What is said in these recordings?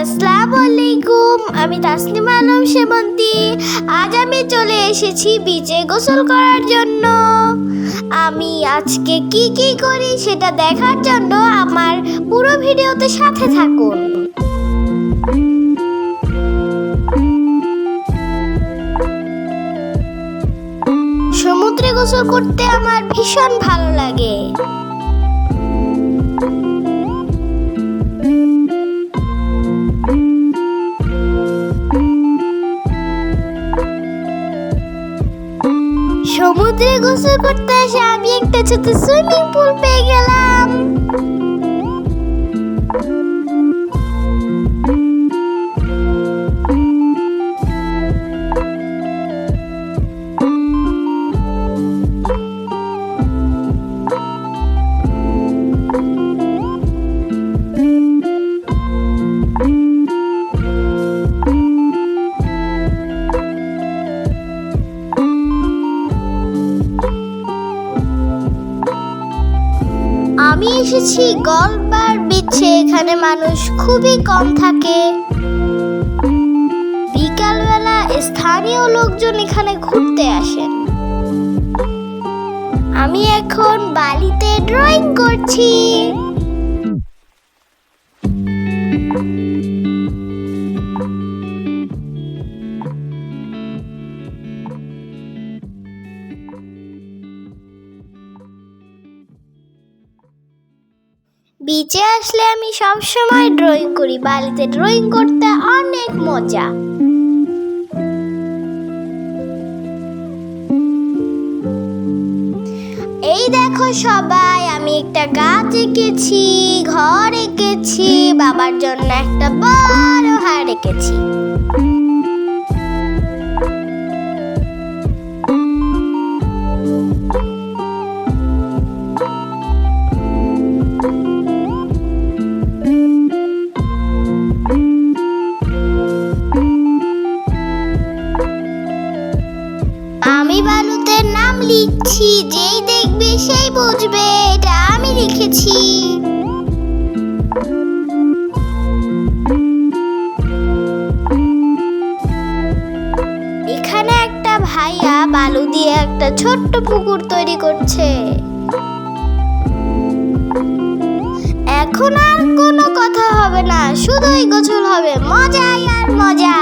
আসসালামু আলাইকুম আমি তাসনিমা আলম সেমন্তী আজ আমি চলে এসেছি বিচে গোসল করার জন্য। আমি আজকে কি কি করি সেটা দেখার জন্য আমার পুরো ভিডিওতে সাথে থাকুন। সমুদ্রে গোসল করতে আমার ভীষণ ভালো লাগে। সমুদ্রে গোসল করতে এসে আমি একটা ছোট সুইমিং পুল পেয়ে এসেছি গলবার বিচ্ছে এখানে মানুষ খুবই কম থাকে। বিকালবেলা স্থানীয় লোকজন এখানে ঘুরতে আসেন। আমি এখন বালিতে ড্রয়িং করছি। বিচে আসলে আমি সব সময় ড্রয়িং করি। বালিতে ড্রয়িং করতে অনেক মজা। এই দেখো সবাই, আমি একটা গাছ এঁকেছি, ঘর এঁকেছি, বাবার জন্য একটা বড় হার এঁকেছি। যেই দেখবে, সেই বুঝবে, এটা আমি লিখেছি। এখানে একটা ভাইয়া বালু দিয়ে একটা ছোট্ট পুকুর তৈরি করছে। এখন আর কোনো কথা হবে না, শুধুই গোছল হবে, মজাই আর মজা।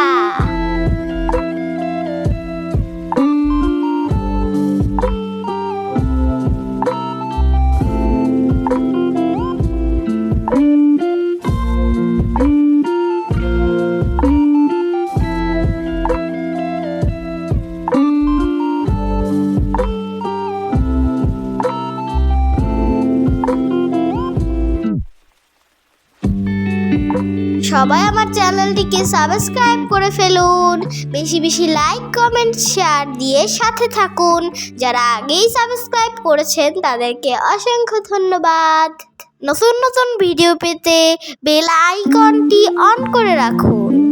সবাই আমার চ্যানেলটিকে সাবস্ক্রাইব করে ফেলুন। বেশি বেশি লাইক, কমেন্ট, শেয়ার দিয়ে সাথে থাকুন। যারা আগেই সাবস্ক্রাইব করেছেন, তাদেরকে অসংখ্য ধন্যবাদ। নতুন নতুন ভিডিও পেতে বেল আইকনটি অন করে রাখুন।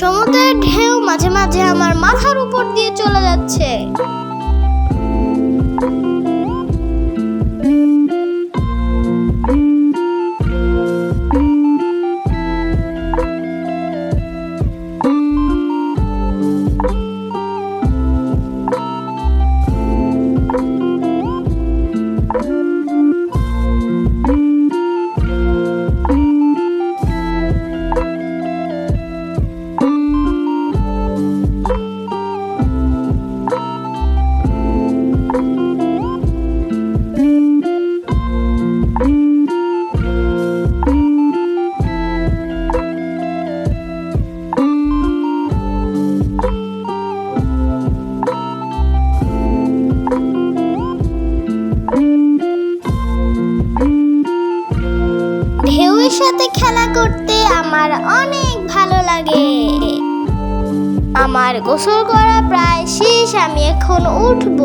সমুদ্রের ঢেউ মাঝে মাঝে আমার মাথার উপর দিয়ে চলে যাচ্ছে। সাথে খেলা করতে আমার অনেক ভালো লাগে। আমার গোসল করা প্রায় শেষ, আমি এখন উঠব।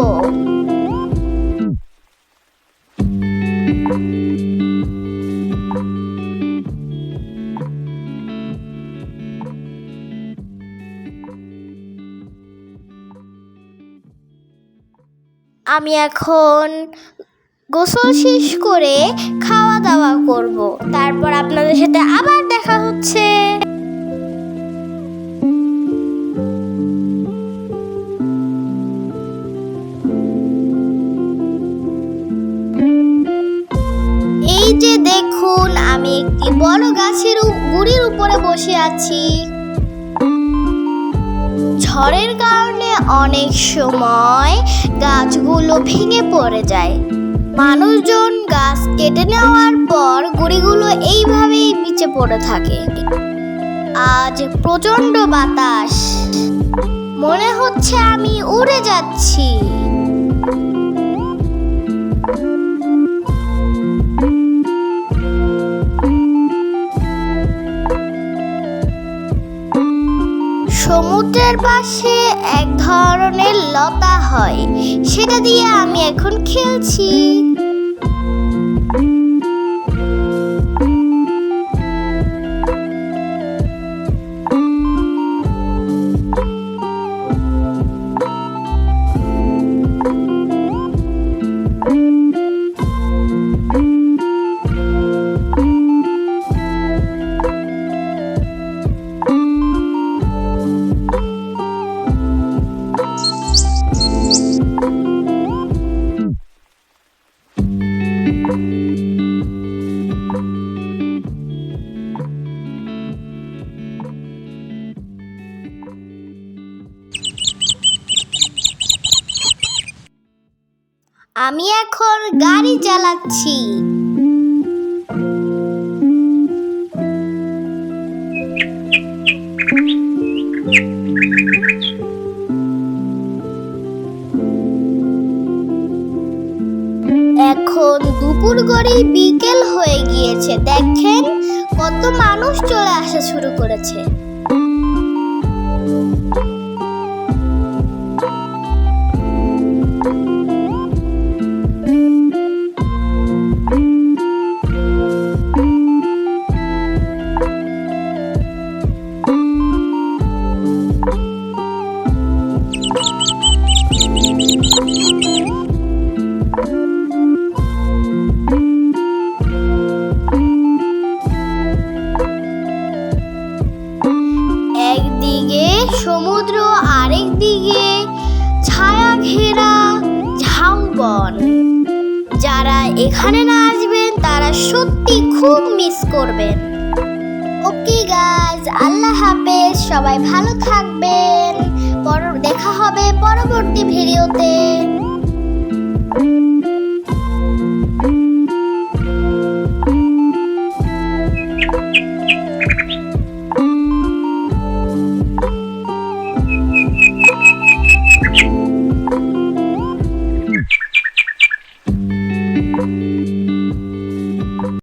আমি এখন গোসল শেষ করে খাওয়া দাওয়া করব। তারপর আপনাদের সাথে আবার দেখা হচ্ছে। এই যে দেখুন, আমি একটি বড় গাছের গুড়ির উপরে বসে আছি। ঝড়ের কারণে অনেক সময় গাছগুলো ভেঙে পড়ে যায়। মানুষজন গাছ কেটে নেওয়ার পর গুড়িগুলো এইভাবেই নিচে পড়ে থাকে। আজ প্রচণ্ড বাতাস। মনে হচ্ছে আমি উড়ে যাচ্ছি। সমুদ্রের পাশে এক ধরনের লতা হয়, সেটা দিয়ে আমি এখন খেলছি। আমি এখন গাড়ি চালাচ্ছি। এখন দুপুর গড়েই বিকেল হয়ে গিয়েছে। দেখেন, কত মানুষ চলে আসা শুরু করেছে। না আসবেন, তারা সত্যি খুব মিস করবেন। ওকে গাইজ আল্লাহ হাফেজ, সবাই ভালো থাকবেন। পর দেখা হবে পরবর্তী ভিডিওতে